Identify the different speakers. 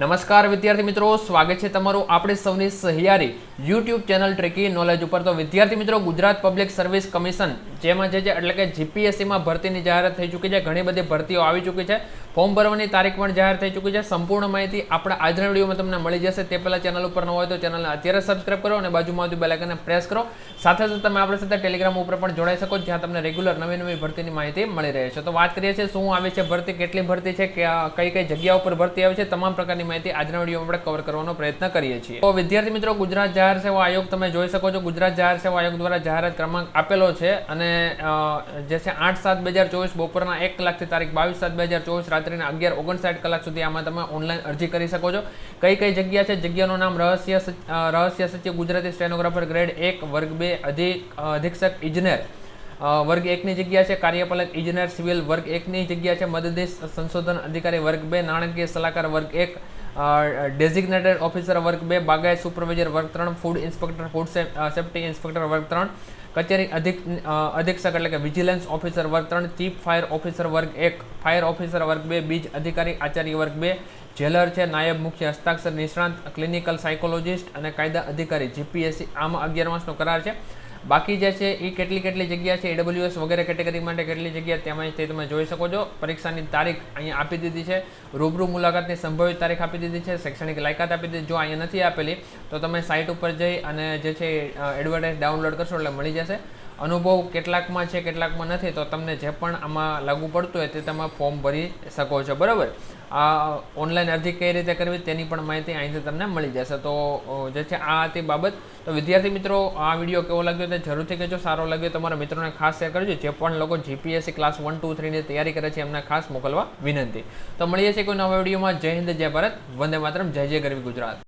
Speaker 1: નમસ્કાર વિદ્યાર્થી મિત્રો, સ્વાગત છે તમારું આપણે સૌની સહિયારી યુટ્યુબ ચેનલ ટ્રેકી નોલેજ ઉપર. તો વિદ્યાર્થી મિત્રો, ગુજરાત પબ્લિક સર્વિસ કમિશન જેમાં જે છે, એટલે કે જીપીએસસીમાં ભરતીની જાહેરાત થઈ ચૂકી છે, ઘણી બધી ભરતીઓ આવી ચૂકી છે. ફોર્મ ભરવાની તારીખ પણ જાહેર થઈ ચૂકી છે. સંપૂર્ણ માહિતી આપણા આજના વિડીયોમાં તમને મળી જશે. તે પહેલાં ચેનલ ઉપર ન હોય તો ચેનલને અત્યારે સબસ્ક્રાઇબ કરો અને બાજુમાં આવતી બેલ પ્રેસ કરો. સાથે સાથે તમે આપણી સાથે ટેલિગ્રામ ઉપર પણ જોડાઈ શકો જ્યાં તમને રેગ્યુલર નવી નવી ભરતીની માહિતી મળી રહે છે. તો વાત કરીએ છીએ શું આવે છે, ભરતી કેટલી ભરતી છે કઈ કઈ જગ્યા ઉપર ભરતી આવે છે, તમામ પ્રકારની માહિતી આજના વિડીયોમાં આપણે કવર કરવાનો પ્રયત્ન કરીએ છીએ. તો વિદ્યાર્થી મિત્રો ગુજરાત જાહેર સેવા આયોગ તમે જોઈ શકો છો. ગુજરાત જાહેર સેવા આયોગ દ્વારા જાહેરાત ક્રમાંક આપેલો છે અને જે છે આઠ સાત બે હજાર ચોવીસ બપોરના એક કલાકથી તારીખ બાવીસ સાત બે હજાર ચોવીસ રાત્રિના અગિયાર ઓગણસાઠ કલાક સુધી આમાં તમે ઓનલાઈન અરજી કરી શકો છો. કઈ કઈ જગ્યા છે? જગ્યાનું નામ રહસ્ય રહસ્ય સચિવ ગુજરાતી સ્ટેનોગ્રાફર ગ્રેડ એક, વર્ગ બે, અધિક અધિક્ષક, ઇજનેર. વર્ગ એકની જગ્યા છે, કાર્યપાલક, ઇજનેર, સિવિલ. વર્ગ એકની જગ્યા છે મદદીશ સંશોધન અધિકારી, વર્ગ બે, નાણાકીય સલાહકાર, વર્ગ એક. ડેઝિગ્નેટેડ ઓફિસર વર્ગ બે, બાગાયત સુપરવાઇઝર વર્ગ ત્રણ food inspector food safety inspector વર્ગ ત્રણ, કચેરી અધિક અધિક્ષક એટલે કે વિજિલન્સ ઓફિસર વર્ગ ત્રણ ચીફ ફાયર ઓફિસર વર્ગ એક ફાયર ઓફિસર વર્ગ બે, બીજ અધિકારી, આચાર્ય વર્ગ બે જેલર છે, નાયબ મુખ્ય હસ્તાક્ષર, નિષ્ણાંત ક્લિનિકલ સાયકોલોજિસ્ટ અને કાયદા અધિકારી જીપીએસસી આમાં અગિયાર માસનો કરાર છે. બાકી જે છે એ કેટલી કેટલી જગ્યા છે એડબ્લ્યુએસ વગેરે કેટેગરી માટે કેટલી જગ્યા તેમાં તે તમે જોઈ શકો છો. પરીક્ષાની તારીખ અહીંયા આપી દીધી છે. રૂબરૂ મુલાકાતની સંભવિત તારીખ આપી દીધી છે. શૈક્ષણિક લાયકાત આપી દીધી. જો અહીંયા નથી આપેલી, તો તમે સાઇટ ઉપર જઈ અને જે છે એડવર્ટાઇઝ ડાઉનલોડ કરશો એટલે મળી જશે. અનુભવ કેટલાકમાં છે, કેટલાકમાં નથી, તો તમને જે પણ આમાં લાગુ પડતું હોય તે તમે ફોર્મ ભરી શકો છો. બરાબર? આ ઓનલાઈન અરજી કઈ રીતે કરવી તેની પણ માહિતી અહીંથી તમને મળી જશે. તો જે છે આ હતી બાબત. તો વિદ્યાર્થી મિત્રો, આ વીડિયો કેવો લાગ્યો તે જરૂરથી કહેજો. સારો લાગ્યો તમારા મિત્રોને ખાસ શેર કરજો. જે પણ લોકો જીપીએસસી ક્લાસ વન ટુ થ્રીની તૈયારી કરે છે એમને ખાસ મોકલવા વિનંતી. તો મળીએ છીએ કોઈ નવા વિડીયોમાં. જય હિન્દ, જય ભારત. વંદે માતરમ. જય જય ગરવી ગુજરાત.